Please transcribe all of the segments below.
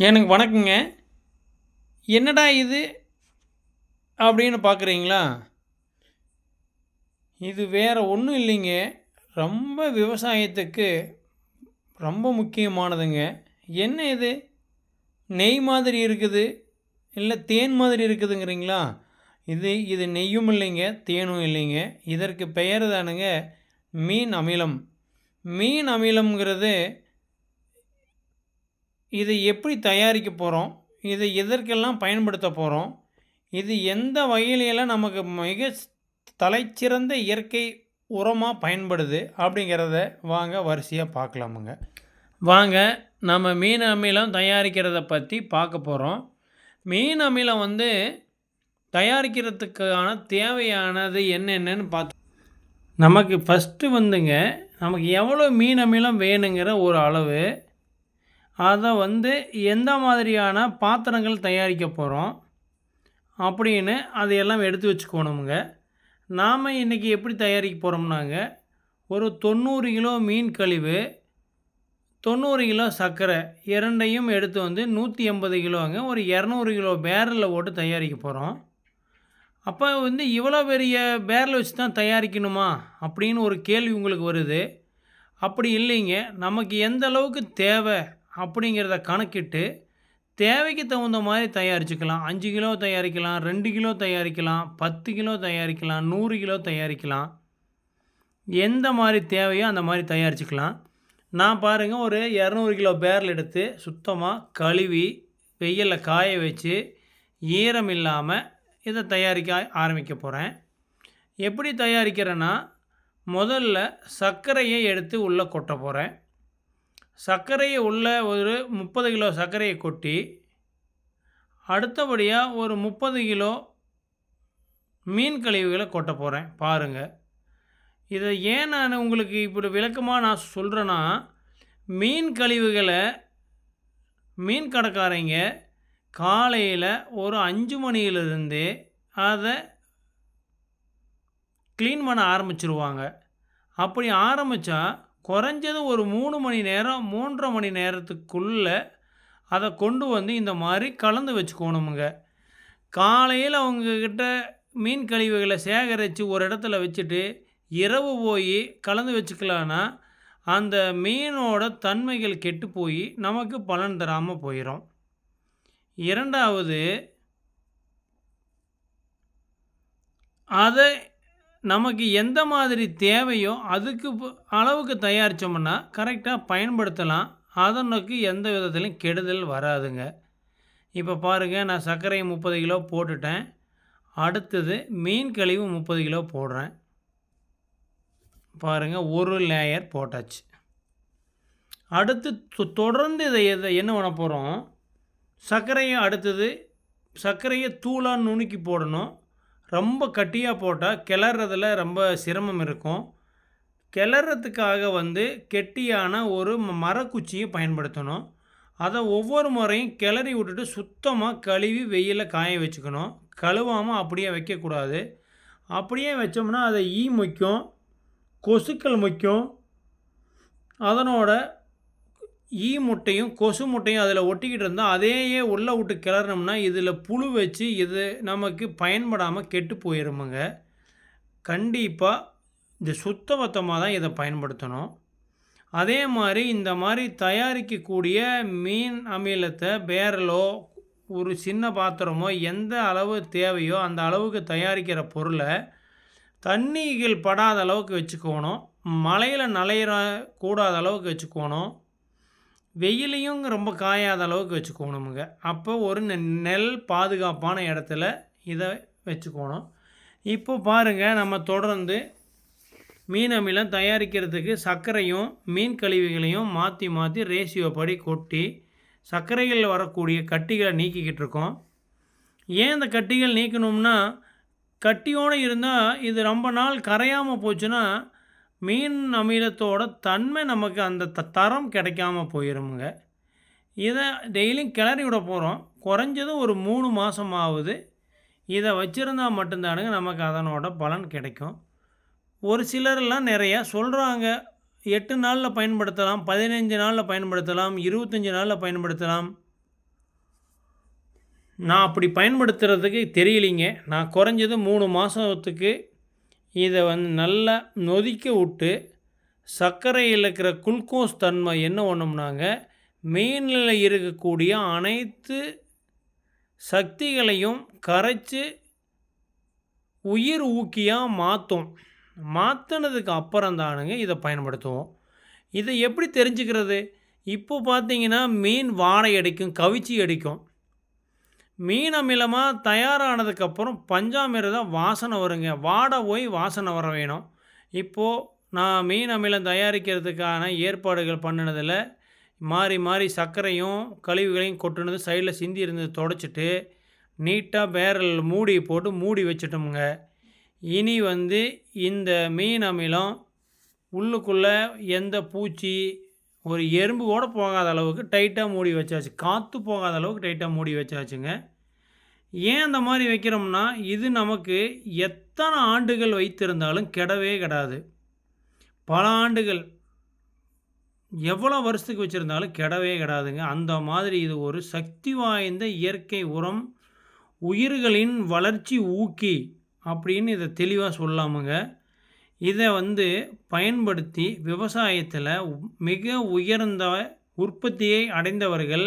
எனக்கு வணக்கங்க. என்னடா இது? அப்படின்னு பார்க்குறீங்களா இது வேறு ஒன்றும் இல்லைங்க. ரொம்ப விவசாயத்துக்கு ரொம்ப முக்கியமானதுங்க. என்ன இது? நெய் மாதிரி இருக்குது. இல்லை தேன் மாதிரி இருக்குதுங்கிறீங்களா? இது இது நெய்யும் இல்லைங்க. தேனும் இல்லைங்க. இதற்கு பெயர் தானுங்க மீன் அமிலம். மீன் அமிலம்ங்கிறது இதை எப்படி தயாரிக்க போகிறோம் இதை எதற்கெல்லாம் பயன்படுத்த போகிறோம் இது எந்த வகையிலெல்லாம் நமக்கு மிக தலைச்சிறந்த இயற்கை உரமாக பயன்படுது? அப்படிங்கிறத வாங்க வரிசையாக பார்க்கலாமுங்க. வாங்க நம்ம மீன் அமிலம் தயாரிக்கிறத பற்றி பார்க்க போகிறோம் மீன் அமிலம் வந்து தயாரிக்கிறதுக்கான தேவையானது என்னென்னு பார்த்து நமக்கு ஃபஸ்ட்டு வந்துங்க நமக்கு எவ்வளோ மீன் அமிலம் வேணுங்கிற ஒரு அளவு அதை வந்து எந்த மாதிரியான பாத்திரங்கள் தயாரிக்க போகிறோம் அப்படின்னு அதையெல்லாம் எடுத்து வச்சுக்கோணுமுங்க. நாம் இன்றைக்கி எப்படி தயாரிக்க போகிறோம்னாங்க ஒரு தொண்ணூறு கிலோ மீன் கழிவு தொண்ணூறு கிலோ சர்க்கரை இரண்டையும் எடுத்து வந்து நூற்றி எண்பது கிலோங்க ஒரு இரநூறு கிலோ பேரலில் போட்டு தயாரிக்க போகிறோம் அப்போ வந்து இவ்வளோ பெரிய பேரல் வச்சு தான் தயாரிக்கணுமா அப்படின்னு ஒரு கேள்வி உங்களுக்கு வருது. அப்படி இல்லைங்க நமக்கு எந்த அளவுக்கு தேவை அப்படிங்கிறத கணக்கிட்டு தேவைக்கு தகுந்த மாதிரி தயாரிச்சுக்கலாம். அஞ்சு கிலோ தயாரிக்கலாம் ரெண்டு கிலோ தயாரிக்கலாம் பத்து கிலோ தயாரிக்கலாம் நூறு கிலோ தயாரிக்கலாம். எந்த மாதிரி தேவையோ அந்த மாதிரி தயாரிச்சுக்கலாம். நான் பாருங்கள் ஒரு இரநூறு கிலோ பேரல் எடுத்து சுத்தமாக கழுவி வெயிலில் காய வச்சு ஈரம் இல்லாமல் இதை தயாரிக்க ஆரம்பிக்க போகிறேன் எப்படி தயாரிக்கிறேன்னா முதல்ல சர்க்கரையை எடுத்து உள்ளே கொட்ட போகிறேன் சர்க்கரையை உள்ள ஒரு முப்பது கிலோ சர்க்கரையை கொட்டி அடுத்தபடியாக ஒரு முப்பது கிலோ மீன் கழிவுகளை கொட்ட போகிறேன் பாருங்கள் இதை ஏன் நான் உங்களுக்கு இப்படி விளக்கமாக நான் சொல்கிறேன்னா மீன் கழிவுகளை மீன் கடைக்காரங்க காலையில் ஒரு அஞ்சு மணியிலிருந்து அதை க்ளீன் பண்ண ஆரம்பிச்சிருவாங்க. அப்படி ஆரம்பித்தா குறைஞ்சது ஒரு மூணு மணி நேரம் மூன்றரை மணி நேரத்துக்குள்ளே அதை கொண்டு வந்து இந்த மாதிரி கலந்து வச்சுக்கோணுமுங்க. காலையில் அவங்கக்கிட்ட மீன் கழிவுகளை சேகரித்து ஒரு இடத்துல வச்சுட்டு இரவு போய் கலந்து வச்சுக்கலான்னா அந்த மீனோட தன்மைகள் கெட்டு போய் நமக்கு பலன் தராமல் போயிடும் இரண்டாவது அதை நமக்கு எந்த மாதிரி தேவையோ அதுக்கு அளவுக்கு தயாரித்தோம்னா கரெக்டாக பயன்படுத்தலாம். அதனுக்கு எந்த விதத்துலையும் கெடுதல் வராதுங்க. இப்போ பாருங்கள் நான் சர்க்கரை முப்பது கிலோ போட்டுட்டேன். அடுத்தது மீன் கழிவு முப்பது கிலோ போடுறேன். பாருங்கள் ஒரு லேயர் போட்டாச்சு. அடுத்து தொடர்ந்து இதை எதை என்ன பண்ண போகிறோம் சர்க்கரையை அடுத்தது சர்க்கரையை தூளாக நுணுக்கி போடணும். ரொம்ப கட்டியாக போட்டால் கிளறதில் ரொம்ப சிரமம் இருக்கும். கிளறதுக்காக வந்து கெட்டியான ஒரு மரக்குச்சியை பயன்படுத்தணும். அதை ஒவ்வொரு முறையும் கிளறி விட்டுட்டு சுத்தமாக கழுவி வெயிலில் காய வச்சுக்கணும். கழுவாமல் அப்படியே வைக்கக்கூடாது. அப்படியே வச்சோம்னா அதை ஈ முக்கியம் கொசுக்கள் முக்கியம். அதனோட ஈ முட்டையும் கொசு முட்டையும் அதில் ஒட்டிக்கிட்டு இருந்தால் அதையே உள்ளே விட்டு கிளறினோம்னா இதில் புழு வச்சு இது நமக்கு பயன்படாமல் கெட்டு போயிருமுங்க. கண்டிப்பாக இந்த சுத்தபத்தமாக தான் இதை பயன்படுத்தணும். அதே மாதிரி இந்த மாதிரி தயாரிக்கக்கூடிய மீன் அமிலத்தை பேரலோ ஒரு சின்ன பாத்திரமோ எந்த அளவு தேவையோ அந்த அளவுக்கு தயாரிக்கிற பொருளை தண்ணிகள் படாத அளவுக்கு வச்சுக்கோணும். மழையில் நலையிற கூடாத அளவுக்கு வச்சுக்கோணும். வெயிலையும் ரொம்ப காயாத அளவுக்கு வச்சுக்கோணுமுங்க அப்போ ஒரு நெல் பாதுகாப்பான இடத்துல இதை வச்சுக்கோணும். இப்போ பாருங்கள் நம்ம தொடர்ந்து மீன் அமிலம் தயாரிக்கிறதுக்கு சர்க்கரையும் மீன் கழிவுகளையும் மாற்றி மாற்றி ரேஷியோ படி கொட்டி சர்க்கரைகளில் வரக்கூடிய கட்டிகளை நீக்கிக்கிட்டு இருக்கோம். ஏன் இந்த கட்டிகள் நீக்கணும்னா கட்டியோடு இருந்தால் இது ரொம்ப நாள் கரையாமல் போச்சுன்னா மீன் அமிலத்தோட தன்மை நமக்கு அந்த த தரம் கிடைக்காம போயிருமுங்க. இதை டெய்லியும் கிளறி விட போகிறோம் குறைஞ்சது ஒரு மூணு மாதம் ஆகுது இதை வச்சுருந்தா மட்டும்தானுங்க நமக்கு அதனோட பலன் கிடைக்கும். ஒரு சிலர்லாம் நிறையா சொல்கிறாங்க எட்டு நாளில் பயன்படுத்தலாம் பதினஞ்சு நாளில் பயன்படுத்தலாம் இருபத்தஞ்சி நாளில் பயன்படுத்தலாம். நான் அப்படி பயன்படுத்துறதுக்கு தெரியலிங்க. நான் குறைஞ்சது மூணு மாதத்துக்கு இதை வந்து நல்லா நொதிக்க விட்டு சர்க்கரையில் இருக்கிற குளுக்கோஸ் தன்மை என்ன பண்ணோம்னாங்க? மீனில் இருக்கக்கூடிய அனைத்து சக்திகளையும் கரைச்சி உயிர் ஊக்கியாக மாற்றும் மாற்றினதுக்கு அப்புறம் தானுங்க இதை பயன்படுத்துவோம். இதை எப்படி தெரிஞ்சுக்கிறது? இப்போ பார்த்தீங்கன்னா மீன் வாடை அடிக்கும் கவிச்சி அடிக்கும். மீன் அமிலமாக தயாரானதுக்கப்புறம் பஞ்சாமிரதம் வாசனை வருங்க. வாடை போய் வாசனை வர வேணும். இப்போது நான் மீன் அமிலம் தயாரிக்கிறதுக்கான ஏற்பாடுகள் பண்ணினதில் மாறி மாறி சர்க்கரையும் கழிவுகளையும் கொட்டுனது சைடில் சிந்தி இருந்தது தொடச்சிட்டு நீட்டாக பேரல் மூடி போட்டு மூடி வச்சுட்டோமுங்க. இனி வந்து இந்த மீன் அமிலம் உள்ளுக்குள்ளே எந்த பூச்சி ஒரு எறும்பு கூட போகாத அளவுக்கு டைட்டாக மூடி வச்சாச்சு. காற்று போகாத அளவுக்கு டைட்டாக மூடி வச்சாச்சுங்க. ஏன் அந்த மாதிரி வைக்கிறோம்னா இது நமக்கு எத்தனை ஆண்டுகள் வைத்திருந்தாலும் கெடவே கிடாது. பல ஆண்டுகள் எவ்வளோ வருஷத்துக்கு வச்சுருந்தாலும் கெடவே கிடாதுங்க. அந்த மாதிரி இது ஒரு சக்தி வாய்ந்த இயற்கை உரம் உயிர்களின் வளர்ச்சி ஊக்கி அப்படின்னு இதை தெளிவாக சொல்லாமுங்க. இதை வந்து பயன்படுத்தி விவசாயத்தில் மிக உயர்ந்த உற்பத்தியை அடைந்தவர்கள்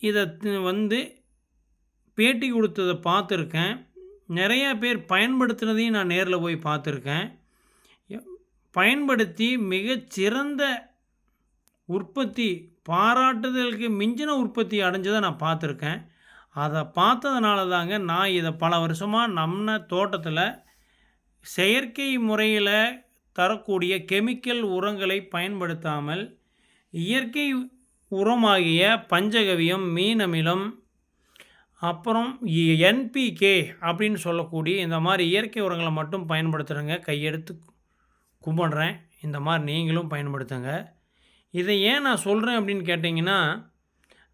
இதை வந்து பேட்டி கொடுத்ததை பார்த்துருக்கேன். நிறையா பேர் பயன்படுத்துனதையும் நான் நேரில் போய் பார்த்துருக்கேன். பயன்படுத்தி மிகச்சிறந்த உற்பத்தி பாராட்டுதலுக்கு மிஞ்சின உற்பத்தி அடைஞ்சதை நான் பார்த்துருக்கேன். அதை பார்த்ததுனால தாங்க நான் இதை பல வருஷமாக நம்ம தோட்டத்தில் செயற்கை முறையில் தரக்கூடிய கெமிக்கல் உரங்களை பயன்படுத்தாமல் இயற்கை உரமாகிய பஞ்சகவியம் மீனமிலம் அப்புறம் என்பிகே அப்படின்னு சொல்லக்கூடிய இந்த மாதிரி இயற்கை உரங்களை மட்டும் பயன்படுத்துகிறேங்க கையெடுத்து கும்பிட்றேன். இந்த மாதிரி நீங்களும் பயன்படுத்துங்க. இதை ஏன் நான் சொல்கிறேன் அப்படின்னு கேட்டிங்கன்னா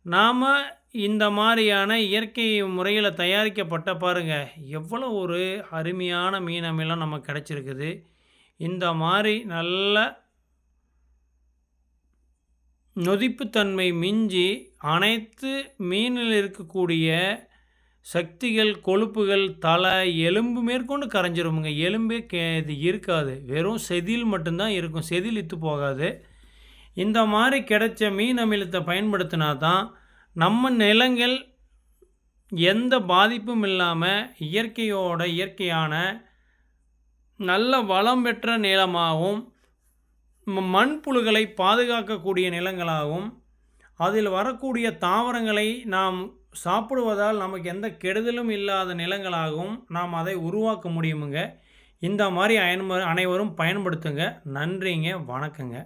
நாம் இந்த மாதிரியான இயற்கை முறையில் தயாரிக்கப்பட்ட பாருங்கள் எவ்வளோ ஒரு அருமையான மீன் அமிலம் நமக்கு கிடச்சிருக்குது. இந்த மாதிரி நல்ல நொதிப்புத்தன்மை மிஞ்சி அனைத்து மீனில் இருக்கக்கூடிய சக்திகள் கொழுப்புகள் தலை எலும்பு மேற்கொண்டு கரைஞ்சிருமுங்க. எலும்பே கே இது இருக்காது. வெறும் செதில் மட்டும்தான் இருக்கும். செதில் இத்து போகாது. இந்த மாதிரி கிடைச்ச மீன் அமிலத்தை பயன்படுத்தினா தான் நம்ம நிலங்கள் எந்த பாதிப்பும் இல்லாமல் இயற்கையோட இயற்கையான நல்ல வளம் பெற்ற நிலமாகவும் மண்புழுகளை பாதுகாக்கக்கூடிய நிலங்களாகவும் அதில் வரக்கூடிய தாவரங்களை நாம் சாப்பிடுவதால் நமக்கு எந்த கெடுதலும் இல்லாத நிலங்களாகவும் நாம் அதை உருவாக்க முடியுமுங்க. இந்த மாதிரி அயன்ம அனைவரும் பயன்படுத்துங்க. நன்றிங்க. வணக்கங்க.